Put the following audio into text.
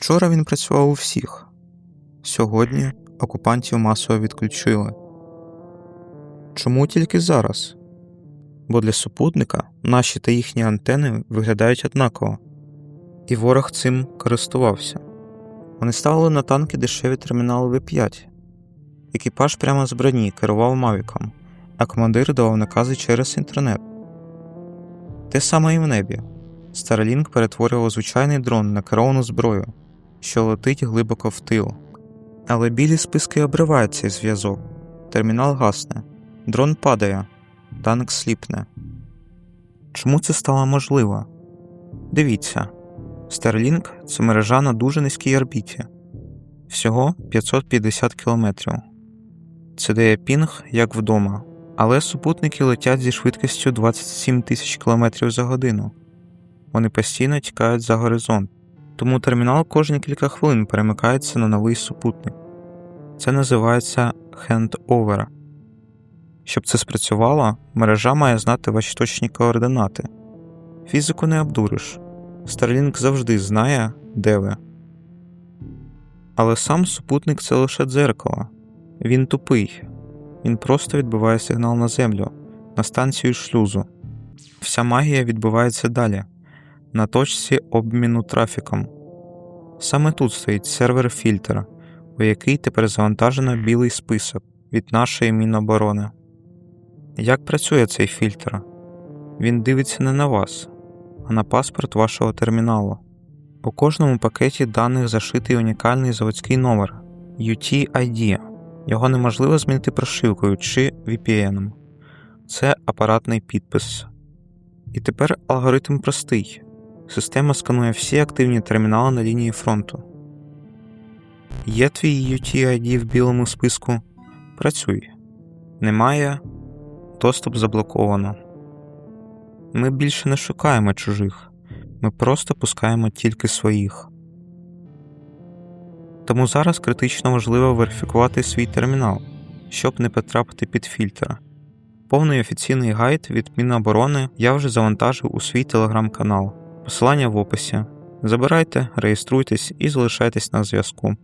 Вчора він працював у всіх. Сьогодні окупантів масово відключили. Чому тільки зараз? Бо для супутника наші та їхні антени виглядають однаково, і ворог цим користувався. Вони ставили на танки дешеві термінали В5. Екіпаж прямо з броні керував мавіком, а командир давав накази через інтернет. Те саме і в небі. Starlink перетворював звичайний дрон на керовану зброю, що летить глибоко в тил. Але білі списки обривають зв'язок. Термінал гасне, дрон падає, танк сліпне. Чому це стало можливо? Дивіться, Starlink – це мережа на дуже низькій орбіті, всього 550 км. Це дає пінг як вдома, але супутники летять зі швидкістю 27 тисяч км за годину. Вони постійно тікають за горизонт, тому термінал кожні кілька хвилин перемикається на новий супутник. Це називається handover. Щоб це спрацювало, мережа має знати ваші точні координати. Фізику не обдуриш. Starlink завжди знає, де ви. Але сам супутник це лише дзеркало. Він тупий. Він просто відбиває сигнал на землю, на станцію шлюзу. Вся магія відбувається далі, на точці обміну трафіком. Саме тут стоїть сервер фільтр, у який тепер завантажено білий список від нашої Міноборони. Як працює цей фільтр? Він дивиться не на вас, а на паспорт вашого терміналу. У кожному пакеті даних зашитий унікальний заводський номер UTID. Його неможливо змінити прошивкою чи VPN. Це апаратний підпис. І тепер алгоритм простий. Система сканує всі активні термінали на лінії фронту. Є твій UTID в білому списку? Працюй. Немає. Доступ заблоковано. Ми більше не шукаємо чужих, ми просто пускаємо тільки своїх. Тому зараз критично важливо верифікувати свій термінал, щоб не потрапити під фільтр. Повний офіційний гайд від Міноборони я вже завантажив у свій телеграм-канал. Посилання в описі. Забирайте, реєструйтесь і залишайтесь на зв'язку.